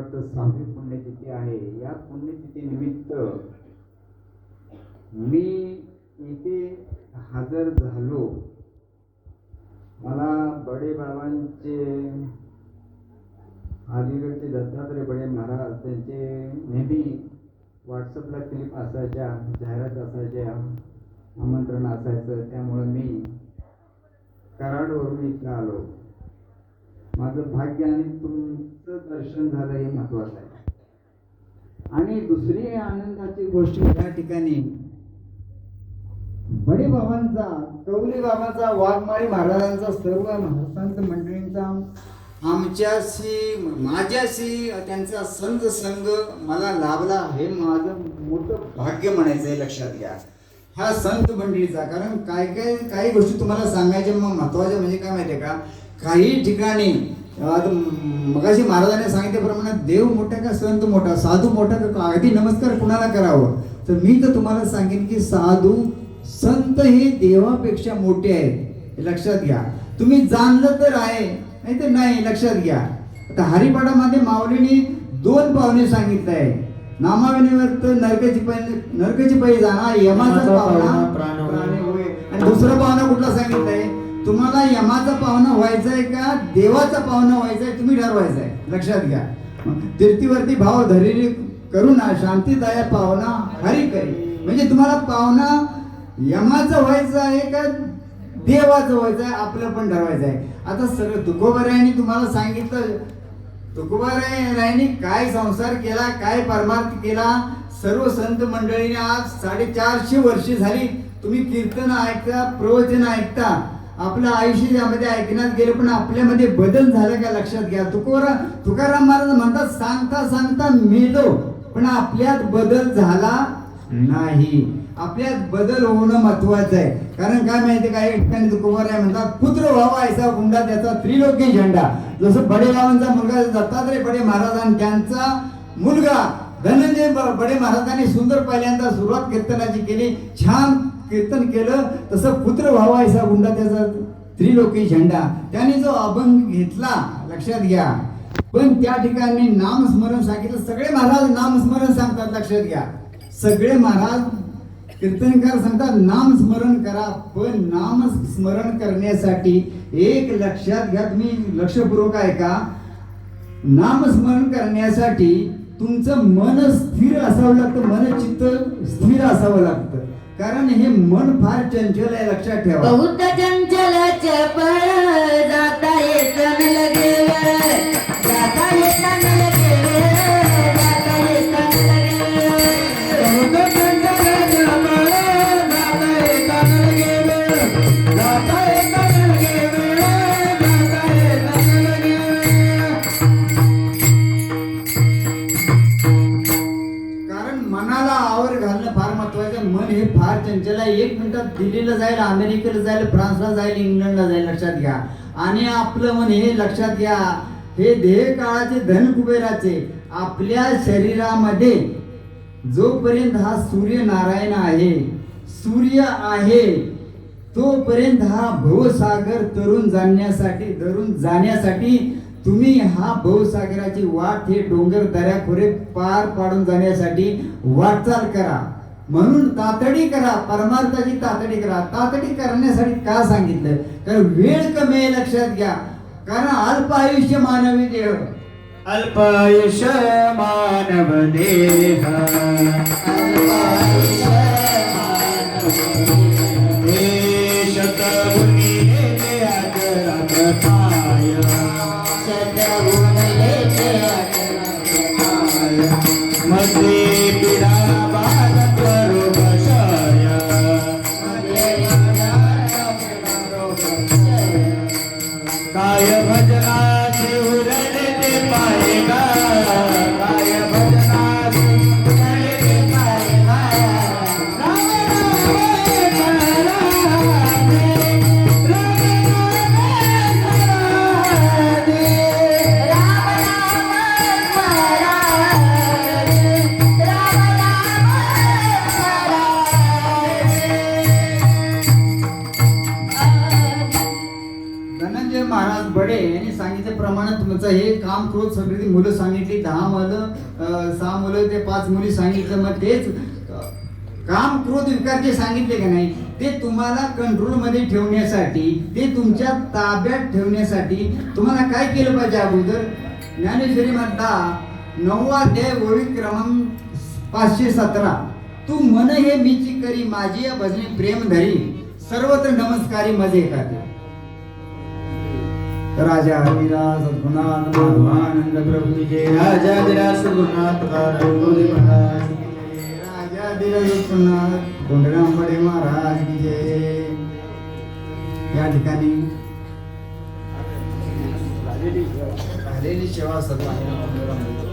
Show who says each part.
Speaker 1: बाबांची सहावी पुण्यतिथी आहे. या पुण्यतिथी निमित्त मी इथे हजर झालो. मला बडे बाबांचे अलिगडचे दत्तात्रय बडे महाराज त्यांचे नेहमी व्हॉट्सअपला क्लिप असायच्या जाहिरात असायच्या आमंत्रण असायचं. त्यामुळं मी कराडवरून इथं आलो. माझं भाग्य आणि तुमचं दर्शन झालं हे महत्वाचं आहे. आणि दुसरी आनंदाची गोष्ट या ठिकाणी बडे बाबांचा कौली बाबांचा वाघमारी महाराजांचा सर्व महाराजांच मंडळींचा आमच्याशी माझ्याशी त्यांचा संत संघ मला लाभला हे माझं मोठं भाग्य म्हणायचं आहे लक्षात घ्या. हा संत मंडळीचा कारण काय काय काही गोष्टी तुम्हाला सांगायच्या मग महत्त्वाच्या म्हणजे काय माहिती आहे का? काही ठिकाणी मगाशी महाराजांनी सांगितल्याप्रमाणे देव मोठा का संत मोठा? साधू मोठा का अगदी नमस्कार कुणाला करावं? तर मी तर तुम्हाला सांगेन की साधू संत हे देवापेक्षा मोठे आहेत. हे लक्षात घ्या. तुम्ही जाणलं तर आहे नाही तर नाही लक्षात घ्या. आता हरिपाठामध्ये माऊलीने दोन पाहुणे सांगितलं आहे नामाविनेवर तर नरकाची पै नरकाची पै जाणा यमाचा पाहुणा
Speaker 2: प्राण होय.
Speaker 1: प्राणी होय आणि दुसरा पाहुणा कुठला सांगितलंय? तुम्हाला यमाचं पाहुणं व्हायचंय का? देवाचं पाहुणं व्हायचंय तुम्ही ठरवायचंय. लक्षात घ्या. तीर्थीवरती भाव धरिरी ना शांतीदाया पाहुणा हरी करी. म्हणजे तुम्हाला पाहुणा यमाचं व्हायचं आहे का देवाचं व्हायचं आहे आपलं पण ठरवायचं आहे. आता सगळं तुकोबरायांनी तुम्हाला सांगितलं. तुकोबारायांनी काय संसार केला काय परमार्थ केला? सर्व संत मंडळीने आज साडेचारशे वर्षे झाली. तुम्ही कीर्तन ऐकता प्रवचन ऐकता. आपलं आयुष्य यामध्ये ऐकण्यात गेलं पण आपल्यामध्ये बदल झाला का लक्षात घ्या. तुकोरा तुकाराम महाराज म्हणतात सांगता सांगता मेलो पण आपल्यात बदल झाला नाही. आपल्यात बदल होणं महत्वाचं आहे. कारण काय माहिती काही ठिकाणी तुकोबार आहे म्हणतात पुत्र व्हावा ऐसा गुंडा त्याचा त्रिलोकी झेंडा. जसं बडेबाबांचा मुलगा दत्तात्रय बडे महाराज आणि त्यांचा मुलगा. धनंजय बडे महाराजांनी सुंदर पहिल्यांदा सुरुवात कीर्तनाची केली. छान कीर्तन केलं तसं पुत्र भावा ऐसा गुंडा त्याचा त्रिलोकी झेंडा. त्याने जो अभंग घेतला लक्षात घ्या. पण त्या ठिकाणी नामस्मरण सांगितलं. सगळे महाराज नामस्मरण सांगतात लक्षात घ्या. सगळे महाराज कीर्तनकार सांगतात नामस्मरण करा पण नामस्मरण करण्यासाठी एक लक्षात घ्या. तुम्ही लक्षपूर्वक ऐका. नामस्मरण करण्यासाठी तुमचं मन स्थिर असावं लागतं मन चित्त स्थिर असावं लागतं. कारण हे मन फार चंचल आहे लक्षात ठेवा.
Speaker 3: बहुत
Speaker 1: जन जाईल अमेरिकेला जाईल फ्रान्सला जाईल इंग्लंडला जाईल लक्षात घ्या. आणि आपलं मन हे लक्षात घ्या. हे देह काळाचे धन कुबेराचे आपल्या शरीरामध्ये जोपर्यंत हा सूर्य नारायण आहे सूर्य आहे तोपर्यंत हा भवसागर तरुण जाण्यासाठी धरून जाण्यासाठी तुम्ही हा भवसागराची वाट हे डोंगर दऱ्या खोरे पार पाडून जाण्यासाठी वाटचाल करा. म्हणून तातडी करा परमार्थाची तातडी करा. तातडी करण्यासाठी का सांगितलं? कारण वेळ कमी आहे लक्षात घ्या. कारण अल्प आयुष्य मानवी देह.
Speaker 2: अल्पायुष मानव देह.
Speaker 1: तुमचं हे काम क्रोध सगळी मुलं सांगितली दहा मुलं सहा मुलं ते पाच मुली सांगितलं मग तेच काम क्रोध विकार जे सांगितले का नाही? ते तुम्हाला कंट्रोलमध्ये ठेवण्यासाठी ते तुमच्या ताब्यात ठेवण्यासाठी तुम्हाला काय केलं पाहिजे अगोदर? ज्ञानेश्वरी म्हणता नववा अध्याय ओळी क्रमांक पाचशे सतरा. तू मन हे मीची करी माझी भजनी प्रेम धरी सर्वत्र नमस्कारी मजे करते राजा हरिराज सद्गुणान माधवानंद प्रभु की जय
Speaker 2: राजा विराज सद्गुणात कारंगोली महाराज राजा जय.
Speaker 1: राजा धीरजनाथ कोंडरांबडे महाराज की जय या ठिकाणी झालेली सेवा सर्व